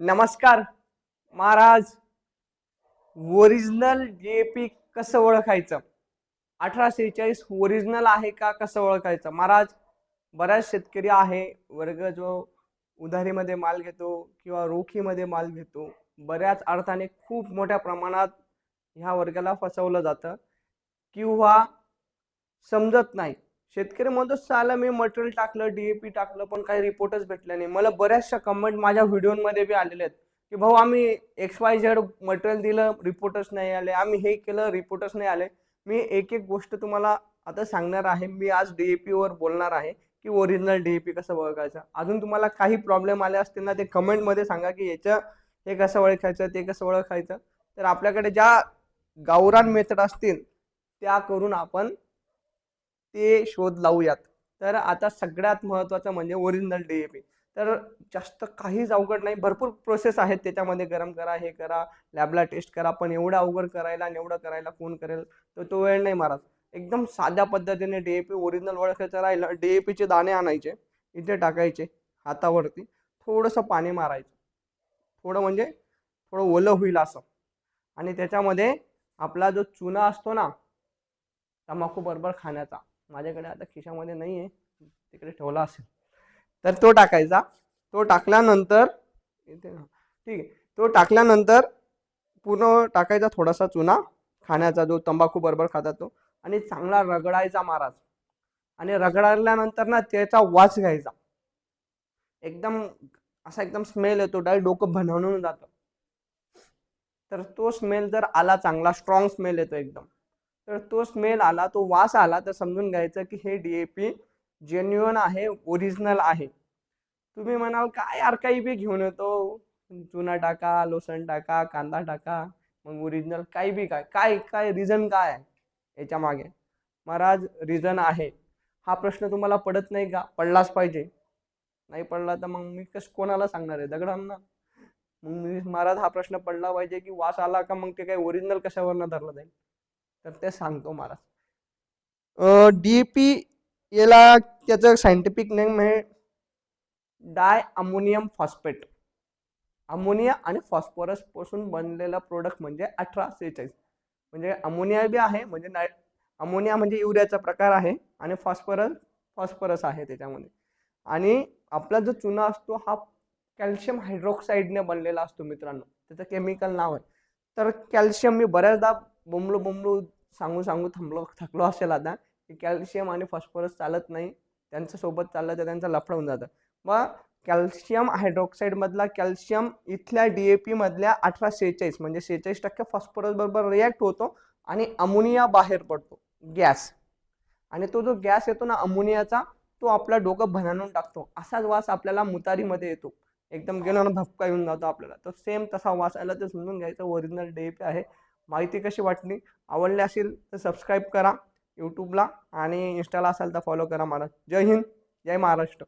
नमस्कार Maharaj. Original DAP कसं ओळखायचं? अठरा सेहेचाळीस ओरिजिनल आहे का कसं ओळखायचं? महाराज बऱ्याच शेतकरी आहे वर्ग जो उधारीमध्ये माल घेतो किंवा रोखीमध्ये माल घेतो बऱ्याच अर्थाने खूप मोठ्या प्रमाणात ह्या वर्गाला फसवलं जातं. किंवा समजत नाही. शेतकरी म्हणतो साला मी मटेरियल टाकलं डीएपी टाकलं पण काही रिपोर्टच भेटला नाही. मला बऱ्याचशा कमेंट माझ्या व्हिडिओमध्ये बी आलेले आहेत की भाऊ आम्ही एक्स वाय झेड मटेरियल दिलं रिपोर्टच नाही आले. आम्ही हे केलं रिपोर्टच नाही आले. मी एक एक गोष्ट तुम्हाला आता सांगणार आहे. मी आज डीएपीवर बोलणार आहे की ओरिजिनल डीएपी कसं ओळखायचं अजून तुम्हाला काही प्रॉब्लेम आले असतील ना ते कमेंटमध्ये सांगा की याचं हे कसं ओळखायचं ते कसं ओळखायचं. तर आपल्याकडे ज्या गावरान मेथड असतील त्या करून आपण ते शोध लावूयात. तर आता सगळ्यात महत्त्वाचं म्हणजे ओरिजिनल डीएपी तर जास्त काहीच अवघड नाही. भरपूर प्रोसेस आहेत त्याच्यामध्ये. गरम करा हे करा लॅबला टेस्ट करा पण एवढं अवघड करायला आणि एवढं करायला कोण करेल? तर तो वेळ नाही महाराज एकदम साध्या पद्धतीने डीएपी ओरिजिनल ओळखायचं राहिलं डीएपीचे दाणे आणायचे इथे टाकायचे हातावरती थोडंसं पाणी मारायचं. थोडं म्हणजे थोडं ओलं होईल असं. आणि त्याच्यामध्ये आपला जो चुना असतो ना तंबाखू बरोबर खाण्याचा माझ्याकडे आता खिशामध्ये नाही आहे तिकडे ठेवला असेल. तर तो टाकायचा. तो टाकल्यानंतर ठीक आहे. तो टाकल्यानंतर पूर्ण टाकायचा थोडासा चुना खाण्याचा जो तंबाखू बरोबर खातात तो. आणि चांगला रगडायचा महाराज आणि रगडल्यानंतर ना त्याचा वास घ्यायचा. एकदम असा एकदम स्मेल येतो. डायरेक्ट डोकं बनवून जातं. तर तो स्मेल जर आला चांगला स्ट्रॉंग स्मेल येतो एकदम. तर तो स्मेल आला तो वास आला तर समजून घ्यायचं की हे डी ए पी जेन्युअन आहे ओरिजिनल आहे. तुम्ही म्हणाल काय यार काही बी घेऊन येतो. चुना टाका लोसन टाका कांदा टाका मग ओरिजिनल काही बी काय काय काय रिझन काय आहे याच्या मागे? महाराज रिझन आहे. हा प्रश्न तुम्हाला पडत नाही का? पडलाच पाहिजे. नाही पडला तर मग मी कस कोणाला सांगणार आहे? दगडांना. मग मी महाराज हा प्रश्न पडला पाहिजे की वास आला का मग ते काही ओरिजिनल कशावरनं धरलं जाईल? तर ते सांगतो महाराज. डीपी याला त्याचं सायंटिफिक नेम आहे डाय अमोनियम फॉस्फेट अमोनिया आणि फॉस्फरसपासून बनलेला प्रोडक्ट म्हणजे अठरा सेहेचाळीस. म्हणजे अमोनिया बी आहे म्हणजे नाय अमोनिया म्हणजे युरियाचा प्रकार आहे आणि फॉस्फरस फॉस्फरस आहे त्याच्यामध्ये. आणि आपला जो चुना असतो हा कॅल्शियम हायड्रोक्साईडने बनलेला असतो मित्रांनो. त्याचं केमिकल नाव आहे. तर कॅल्शियम मी बऱ्याचदा बोंबलो बोंबलू सांगू सांगू थांबलो थकलो असेल आता. की कॅल्शियम आणि फॉस्फरस चालत नाही. त्यांच्यासोबत चाललं तर त्यांचं होऊन जातं. मग कॅल्शियम हायड्रॉक्साईडमधला कॅल्शियम इथल्या डी ए पीमधल्या अठरा सेहेचाळीस म्हणजे सेहेचाळीस टक्के फॉस्फरसबरोबर रिॲक्ट होतो आणि अमोनिया बाहेर पडतो. गॅस. आणि तो जो गॅस येतो ना अमोनियाचा तो आपला डोकं भनानून टाकतो. असाच वास आपल्याला मुतारीमध्ये येतो. एकदम गेलो ना धपका येऊन जातो आपल्याला. तर सेम तसा वास आला तर समजून घ्यायचं ओरिजिनल डी ए पी आहे. माहिती कशी वाटली? आवडली असेल तर सबस्क्राईब करा यूट्यूबला आणि इंस्टाला असाल तर फॉलो करा महाराज जय हिंद जय महाराष्ट्र.